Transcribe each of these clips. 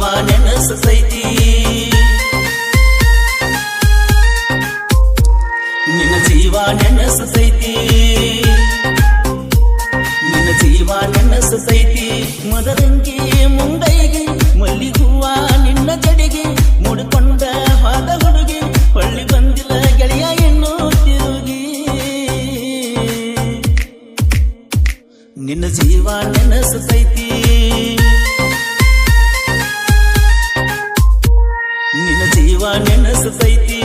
ನೆನಸತೈತಿ. ನಿನ್ನ ಜೀವ ನೆನಸತೈತಿ. ನಿನ್ನ ಜೀವ ನೆನಸತೈತಿ. ಮದರಂಗಿ ಮುಂಡೈಗೆ ಮಲ್ಲಿಗೂವ ನಿನ್ನ ಜಡಿಗೆ, ಮುಡ್ಕೊಂಡ ಹಾದ ಹುಡುಗಿ, ಹೊಳ್ಳಿ ಬಂದಿಲ್ಲ ಗೆಳೆಯ ಎನ್ನು ತಿರುಗಿ. ನಿನ್ನ ಜೀವ ನೆನಸತೈತಿ. ನೆನಸತೈತಿ.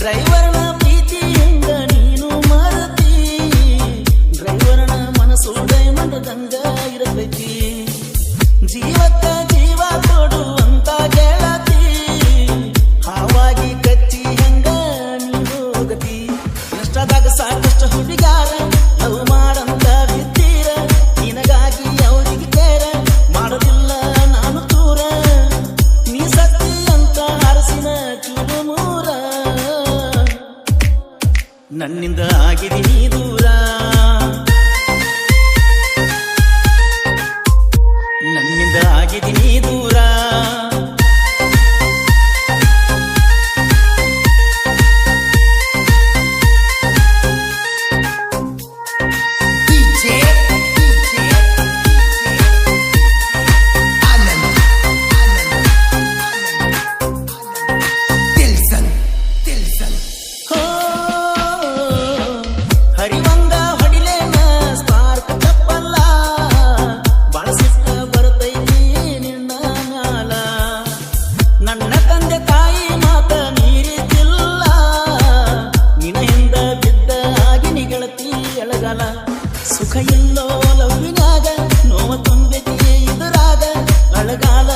ಡ್ರೈವರ್ನ ಪ್ರೀತಿಯಿಂದ ನೀನು ಮರತಿ ಡ್ರೈವರ್ನ ಮನಸ್ಸು ಡೈಮಂಡ್ ದಂಗ ಇರತೈತಿ ಜೀವಕ್ಕ ಜೀವ ಕೊಡುವಂತ ಗೆಳತಿ ಹಾವಾಗಿ ಕಚ್ಚಿ ಹೆಂಗ ನೀನು ಹೋಗತಿ? ಇಷ್ಟದಾಗ ಸಾಕಷ್ಟು ಹುಡುಗಾರ, ಲವ್ ಮಾಡಂತ ನನ್ನಿಂದ ಆಗಿದೆ ನೀ ಸುಖ ಇಲ್ಲೋ ಲವ್ವಿನಾಗ ನೋವ ತುಂಬೆತಿ ಇದುರಾಗ ಅಳಗಾಲ